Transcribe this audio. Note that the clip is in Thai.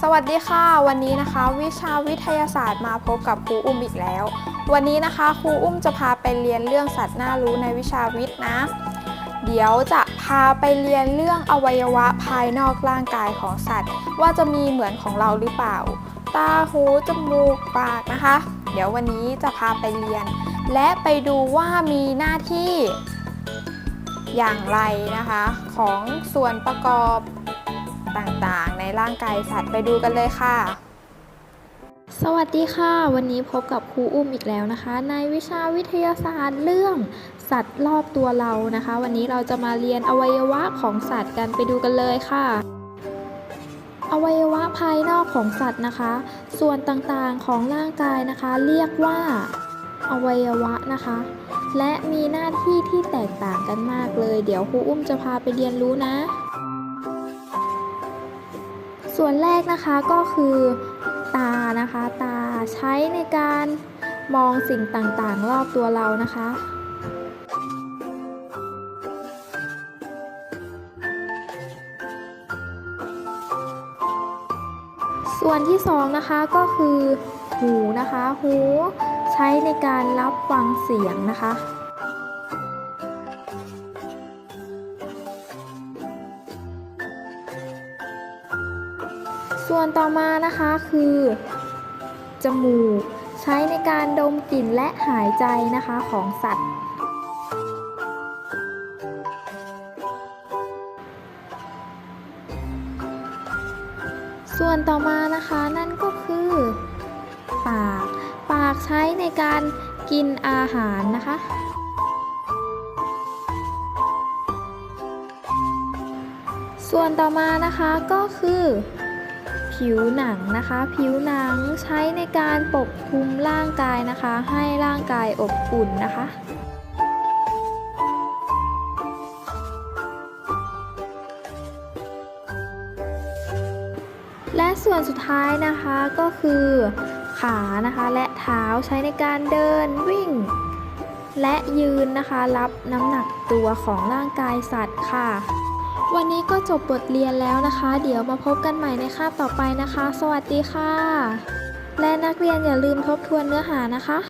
สวัสดีค่ะ วันนี้นะคะ วิชาวิทยาศาสตร์มาพบกับครูอุ้มอีกแล้ว วันนี้นะคะครูอุ้มจะพาไปเรียนเรื่องสัตว์น่ารู้ในวิชาวิทย์นะ เดี๋ยวจะพาไปเรียนเรื่องอวัยวะภายนอกร่างกายของสัตว์ ว่าจะมีเหมือนของเราหรือเปล่า ตาหูจมูกปากนะคะ เดี๋ยววันนี้จะพาไปเรียน และไปดูว่ามีหน้าที่อย่างไรนะคะ ของส่วนประกอบ ต่างๆ ในร่างกายสัตว์ไปดูกันเลยค่ะ สวัสดีค่ะ วันนี้พบกับครูอุ้มอีกแล้วนะคะ ในวิชาวิทยาศาสตร์เรื่องสัตว์รอบตัวเรานะคะ วันนี้เราจะมาเรียนอวัยวะของสัตว์กันไปดูกันเลยค่ะอวัยวะภายนอกของสัตว์นะคะ ส่วนต่างๆของร่างกายนะคะ เรียกว่า อวัยวะนะคะ และมีหน้าที่ที่แตกต่างกันมากเลย เดี๋ยวครูอุ้มจะพาไปเรียนรู้นะ ส่วนแรกนะคะก็คือตานะคะ ตาใช้ในการมองสิ่งต่างๆ รอบตัวเรานะคะส่วนที่สองนะคะก็คือหูนะคะ หูใช้ในการรับฟังเสียงนะคะ ส่วนต่อมานะคะคือ จมูก ใช้ในการดมกลิ่นและหายใจนะคะของสัตว์ ส่วนต่อมานะคะนั่นก็คือ ปาก ปากใช้ในการกินอาหารนะคะส่วนต่อมานะคะก็คือ ผิวหนังนะคะ ผิวหนังใช้ในการปกคลุมร่างกายนะคะ ให้ร่างกายอบอุ่นนะคะและส่วนสุดท้ายนะคะก็คือขานะคะและเท้าใช้ในการเดินวิ่ง และยืนนะคะรับน้ำหนักตัวของร่างกายสัตว์ค่ะ วันนี้ก็จบบทเรียนแล้วนะคะ เดี๋ยวมาพบกันใหม่ในคาบต่อไปนะคะ สวัสดีค่ะ และนักเรียนอย่าลืมทบทวนเนื้อหานะคะ